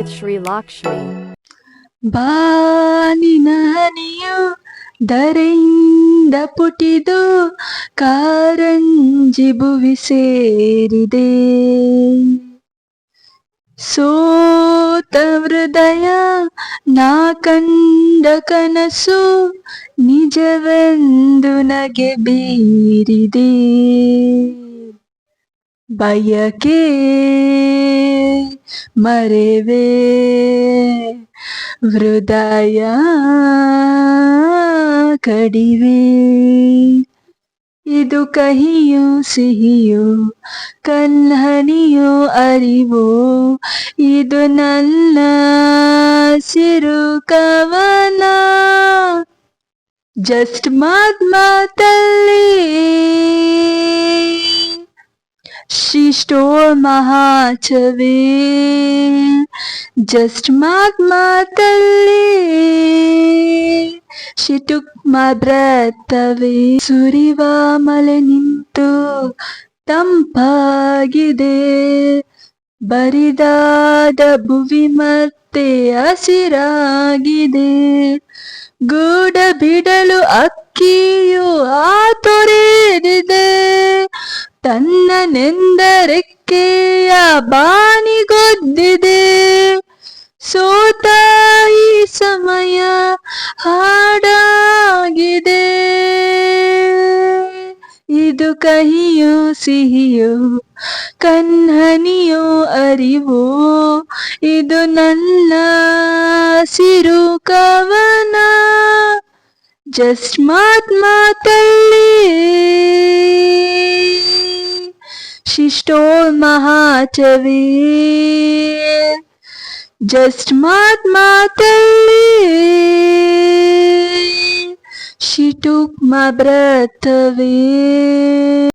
with Sri Lakshmi. ಹನಿಯು ದರೆಯಿಂದ ಪುಟಿದು ಕಾರಂಜಿ ಭುವಿ ಸೇರಿದೆ ಸೋತ ಹೃದಯ ನಾ ಕಂಡ ಕನಸು ನಿಜವೆಂದು ನಗೆ ಬೀರಿದೆ ಬಯಕೆ ಮರೆವೆ? ಹೃದಯ ಕಡಿವೆ? ಇದು ಕಹಿಯು ಸಿಹಿಯೋ ಕಲ್ಹನಿಯೋ ಅರಿವೋ? ಇದು ನನ್ನ ಸಿರು ಕವನ, ಜಸ್ಟ್ ಮಾತ್ ಮಾತಲ್ಲಿ Mark Matali. She took my breath away. ಸುರಿವ ಮಳೆ ನಿಂತು ತಂಪಾಗಿದೆ ಬರಿದಾದ ಭುವಿ ಮತ್ತೆ ಹಸಿರಾಗಿದೆ ಗೂಡ ಬಿಡಲು ಅಕ್ಕಿಯು ಆ ತೊರೆದಿದೆ ತನ್ನ ನೆಂದರೆಕ್ಕೆಯ ಬಾನಿಗೊದ್ದಿದೆ ಸೋತ ಈ ಸಮಯ ಹಾಡಾಗಿದೆ. ಇದು ಕಹಿಯೋ ಸಿಹಿಯೋ, ಕನ್ಹನಿಯೋ ಅರಿವೋ, ಇದು ನನ್ನ ಸಿರು ಕವನ. ಜಸ್ಟ್ ಮಾತ್ stole my heart away. Just mad, Talli, she took my breath away.